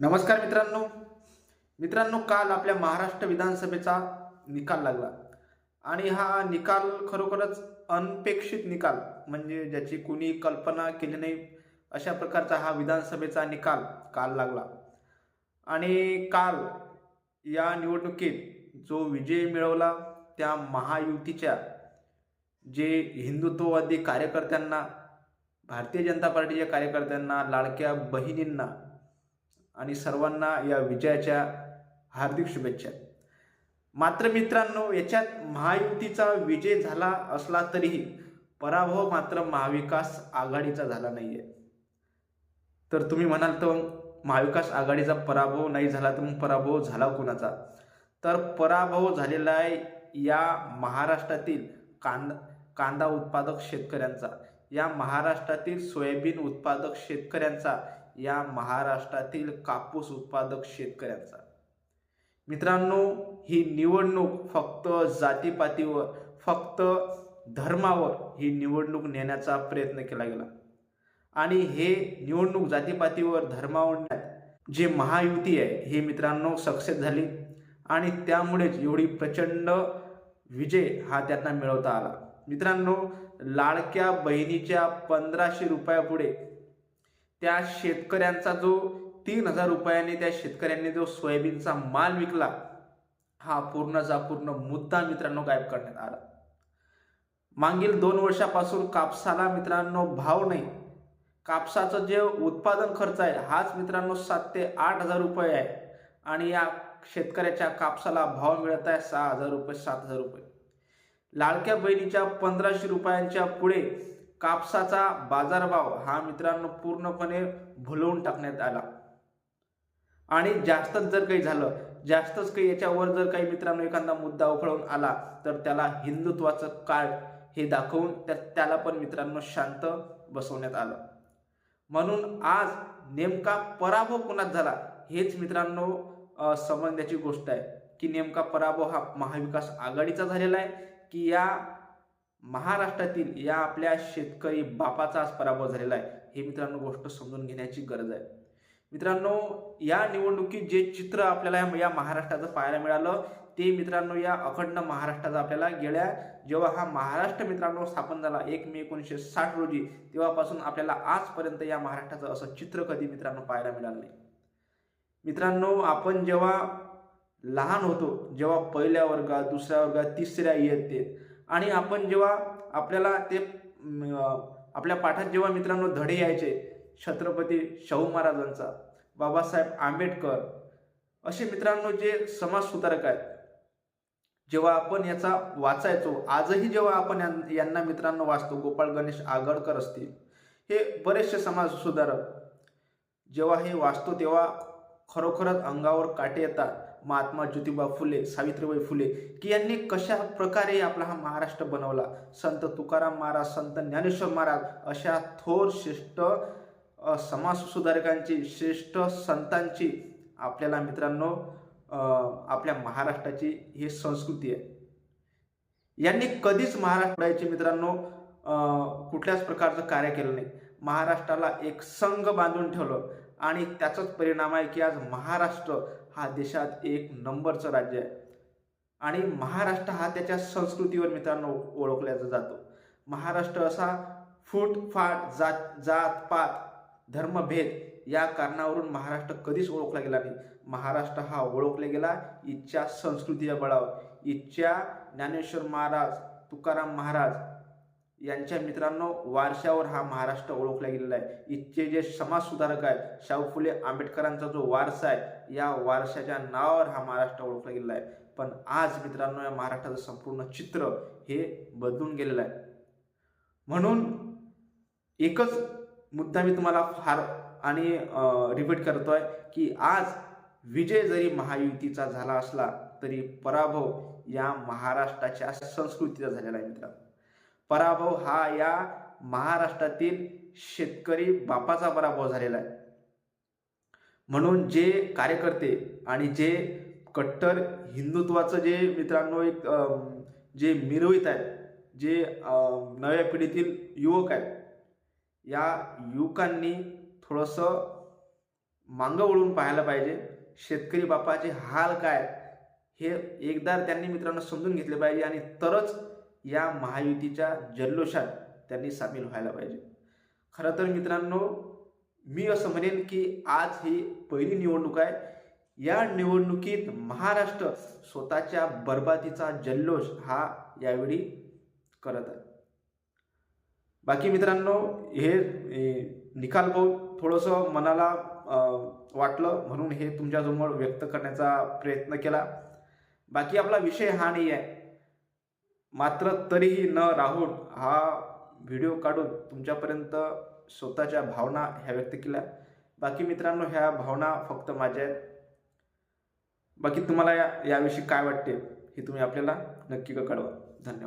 नमस्कार मित्रांनो. मित्रांनो काल आपल्या महाराष्ट्र विधानसभेचा निकाल लागला. आणि हा निकाल खरोखरच अनपेक्षित निकाल म्हणजे ज्याची कुणी कल्पना केली नाही अशा प्रकारचा हा विधानसभेचा निकाल काल लागला. आणि काल या निवडणुकीत जो विजय मिळवला त्या महायुतीच्या जे हिंदुत्ववादी कार्यकर्त्यांना भारतीय जनता पार्टीच्या कार्यकर्त्यांना लाडक्या बहिणींना आणि सर्वांना या विजयाच्या हार्दिक शुभेच्छा. मात्र मित्रांनो याच्यात महायुतीचा विजय झाला असला तरीही पराभव मात्र महाविकास आघाडीचा झाला नाहीये. तर तुम्ही म्हणाल तर मग महाविकास आघाडीचा पराभव नाही झाला तर मग पराभव झाला कुणाचा? तर पराभव झालेला आहे या महाराष्ट्रातील कांदा कांदा उत्पादक शेतकऱ्यांचा. या महाराष्ट्रातील सोयाबीन उत्पादक शेतकऱ्यांचा या महाराष्ट्रातील कापूस उत्पादक शेतकऱ्यांचा. मित्रांनो ही निवडणूक फक्त जातीपातीवर फक्त धर्मावर ही निवडणूक नेण्याचा प्रयत्न केला गेला. आणि हे निवडणूक जातीपातीवर धर्मावर जे महायुती आहे हे मित्रांनो सक्सेस झाली. आणि त्यामुळेच एवढी प्रचंड विजय हा त्यांना मिळवता आला. मित्रांनो लाडक्या बहिणीच्या पंधराशे रुपयापुढे त्या शेतकऱ्यांचा जो तीन हजार रुपयांनी त्या शेतकऱ्यांनी जो सोयाबीनचा माल विकला हा पूर्णचा पूर्ण मुद्दा मित्रांनो गायब करण्यात आला. मागील दोन वर्षापासून कापसाला मित्रांनो भाव नाही. कापसाचं जे उत्पादन खर्च आहे हाच मित्रांनो सात ते आठ हजार रुपये आहे. आणि या शेतकऱ्याच्या कापसाला भाव मिळत आहे सहा हजार रुपये सात हजार रुपये. लाडक्या बहिणीच्या पंधराशे रुपयांच्या पुढे कापसाचा बाजारभाव हा मित्रांनो पूर्णपणे भुलवून टाकण्यात आला. आणि जास्तच जर काही झालं जास्तच काही याच्यावर जर काही मित्रांनो एखादा मुद्दा उफळून आला तर त्याला हिंदुत्वाचं कार्ड हे दाखवून त्या त्याला पण मित्रांनो शांत बसवण्यात आलं. म्हणून आज नेमका पराभव कुणात झाला हेच मित्रांनो समजण्याची गोष्ट आहे की नेमका पराभव हा महाविकास आघाडीचा झालेला आहे की या महाराष्ट्रातील या आपल्या शेतकरी बापाचा आज पराभव झालेला आहे. हे मित्रांनो गोष्ट समजून घेण्याची गरज आहे. मित्रांनो या निवडणुकीत जे चित्र आपल्याला या- महाराष्ट्राचं पाहायला मिळालं ते मित्रांनो या अखंड महाराष्ट्राचा आपल्याला गेल्या जेव्हा हा महाराष्ट्र मित्रांनो स्थापन झाला एक मे एकोणीसशे साठ रोजी तेव्हापासून आपल्याला आजपर्यंत या महाराष्ट्राचं असं चित्र कधी मित्रांनो पाहायला मिळालं नाही. मित्रांनो आपण जेव्हा लहान होतो जेव्हा पहिल्या वर्गात दुसऱ्या वर्गात तिसऱ्या इयत्तेत आणि आपण जेव्हा आपल्याला ते आपल्या पाठात जेव्हा मित्रांनो धडे यायचे छत्रपती शाहू महाराजांचा बाबासाहेब आंबेडकर असे मित्रांनो जे समाजसुधारक आहेत जेव्हा आपण याचा वाचायचो आजही जेव्हा आपण यां- यांना मित्रांनो वाचतो गोपाळ गणेश आगडकर असतील हे बरेचसे समाज सुधारक जेव्हा हे वाचतो तेव्हा खरोखरच अंगावर काटे येतात. महात्मा ज्योतिबा फुले सावित्रीबाई फुले की यांनी कशा प्रकारे आपला हा महाराष्ट्र बनवला? संत तुकाराम महाराज संत ज्ञानेश्वर महाराज अशा थोर श्रेष्ठ समाजसुधारकांची समाज सुधारकांची श्रेष्ठ संतांची आपल्याला मित्रांनो आपल्या महाराष्ट्राची ही संस्कृती आहे. यांनी कधीच महाराष्ट्राचे मित्रांनो कुठल्याच प्रकारचं कार्य केलं नाही. महाराष्ट्राला एक संघ बांधून ठेवलं आणि त्याचाच परिणाम आहे की आज महाराष्ट्र हा देशात एक नंबरचं राज्य आहे. आणि महाराष्ट्र हा त्याच्या संस्कृतीवर मित्रांनो ओळखल्या जातो. महाराष्ट्र असा फूट फाट जात जात पात धर्मभेद या कारणावरून महाराष्ट्र कधीच ओळखला गेला नाही. महाराष्ट्र हा ओळखला गेला इच्छा संस्कृतीच्या बळावर. इच्छा ज्ञानेश्वर महाराज तुकाराम महाराज यांच्या मित्रांनो वारशावर हा महाराष्ट्र ओळखला गेलेला आहे. इथचे जे समाजसुधारक आहेत शाहू फुले आंबेडकरांचा जो वारसा आहे या वारशाच्या नावावर हा महाराष्ट्र ओळखला गेलेला आहे. पण आज मित्रांनो या महाराष्ट्राचं संपूर्ण चित्र हे बदलून गेलेलं आहे. म्हणून एकच मुद्दा मी तुम्हाला फार आणि रिपीट करतोय की आज विजय जरी महायुतीचा झाला असला तरी पराभव या महाराष्ट्राच्या संस्कृतीचा झालेला आहे मित्रांनो. पराभव हा या महाराष्ट्रातील शेतकरी बापाचा पराभव झालेला आहे. म्हणून जे कार्यकर्ते आणि जे कट्टर हिंदुत्वाचं जे मित्रांनो एक जे मिरवित आहेत जे नव्या पिढीतील युवक आहेत या युवकांनी थोडंसं मांग वळून पाहायला पाहिजे शेतकरी बापाचे हाल काय हे एकदा त्यांनी मित्रांनो समजून घेतले पाहिजे आणि तरच या महायुतीच्या जल्लोषात त्यांनी सामील व्हायला पाहिजे. खरं तर मित्रांनो मी असं म्हणेन की आज ही पहिली निवडणूक आहे. या निवडणुकीत महाराष्ट्र स्वतःच्या बर्बादीचा जल्लोष हा यावेळी करत आहे. बाकी मित्रांनो हे निकाल पाहून थोडंसं मनाला वाटलं म्हणून हे तुमच्यासमोर व्यक्त करण्याचा प्रयत्न केला. बाकी आपला विषय हा नाही आहे. मात्र तरीही न राहून हा व्हिडिओ काढून तुमच्यापर्यंत स्वतःच्या भावना ह्या व्यक्त केल्या. बाकी मित्रांनो ह्या भावना फक्त माझ्या आहेत. बाकी तुम्हाला या याविषयी काय वाटते हे तुम्ही आपल्याला नक्की कळवा. धन्यवाद.